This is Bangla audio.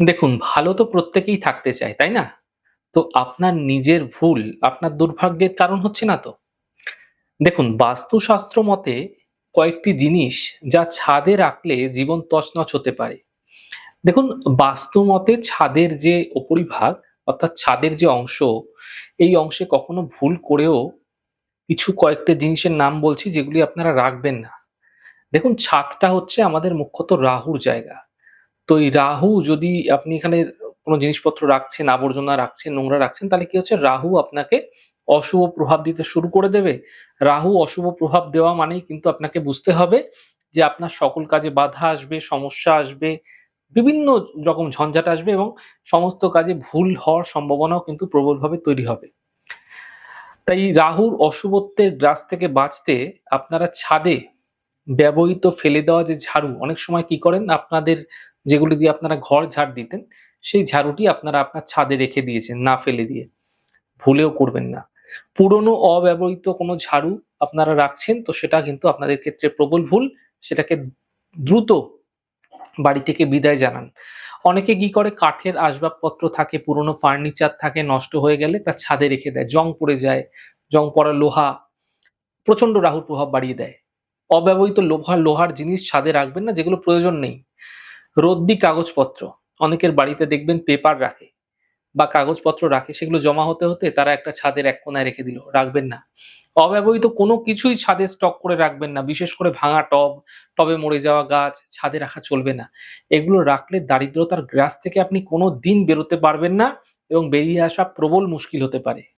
দেখুন ভালো তো প্রত্যেকেই থাকতে চায়, তাই না? তো আপনার নিজের ভুল আপনার দুর্ভাগ্যের কারণ হচ্ছে না তো? দেখুন বাস্তুশাস্ত্র মতে কয়েকটি জিনিস যা ছাদে রাখলে জীবন তছনছ হতে পারে। দেখুন বাস্তু মতে ছাদের যে উপরিভাগ অর্থাৎ ছাদের যে অংশ, এই অংশে কখনো ভুল করেও কিছু কয়েকটা জিনিসের নাম বলছি যেগুলি আপনারা রাখবেন না। দেখুন ছাদটা হচ্ছে আমাদের মুখ্যত রাহুর জায়গা। তো এই রাহু যদি আপনি এখানে কোনো জিনিসপত্র রাখছেন, আবর্জনা রাখছেন, নোংরা রাখছেন তাহলে কি হচ্ছে রাহু আপনাকে অশুভ প্রভাব দিতে শুরু করে দেবে। রাহু অশুভ প্রভাব দেওয়া মানেই কিন্তু আপনাকে বুঝতে হবে যে আপনার সকল কাজে বাধা আসবে, সমস্যা আসবে, বিভিন্ন রকম ঝঞ্ঝাট আসবে এবং সমস্ত কাজে ভুল হওয়ার সম্ভাবনাও কিন্তু প্রবলভাবে তৈরি হবে। তাই রাহুর অশুভত্বের গ্রাস থেকে বাঁচতে আপনারা ছাদে ব্যবহৃত ফেলে দেওয়া যে ঝাড়ু অনেক সময় কি করেন আপনাদের যেগুলি দিয়ে আপনারা ঘর ঝাড় দিতেন, সেই ঝাড়ুটি আপনারা আপনার ছাদে রেখে দিয়েছেন, না ফেলে দিয়ে। ভুলেও করবেন না। পুরনো অব্যবহৃত কোনো ঝাড়ু আপনারা রাখছেন, তো সেটা কিন্তু আপনাদের ক্ষেত্রে প্রবল ভুল। সেটাকে দ্রুত বাড়ি থেকে বিদায় জানান। অনেকে কি করে, কাঠের আসবাবপত্র থাকে, পুরনো ফার্নিচার থাকে, নষ্ট হয়ে গেলে তার ছাদে রেখে দেয়, জং পড়ে যায়, জং পড়া লোহা প্রচণ্ড রাহুর প্রভাব বাড়িয়ে দেয়। অব্যবহৃত লোহার লোহার জিনিস ছাদে রাখবেন না, যেগুলো প্রয়োজন নেই। রদ্দি কাগজপত্র। অনেকের বাড়িতে দেখবেন পেপার রাখে বা কাগজপত্র রাখে, সেগুলো জমা হতে হতে তারা একটা ছাদের এক কোনায় রেখে দিল, রাখবেন না। অব্যবহৃত কোনো কিছুই ছাদে স্টক করে রাখবেন না, বিশেষ করে ভাঙা টব, টবে মরে যাওয়া গাছ ছাদে রাখা চলবে না। এগুলো রাখলে দারিদ্রতার গ্রাস থেকে আপনি কোনো দিন বেরোতে পারবেন না এবং বেরিয়ে আসা প্রবল মুশকিল হতে পারে।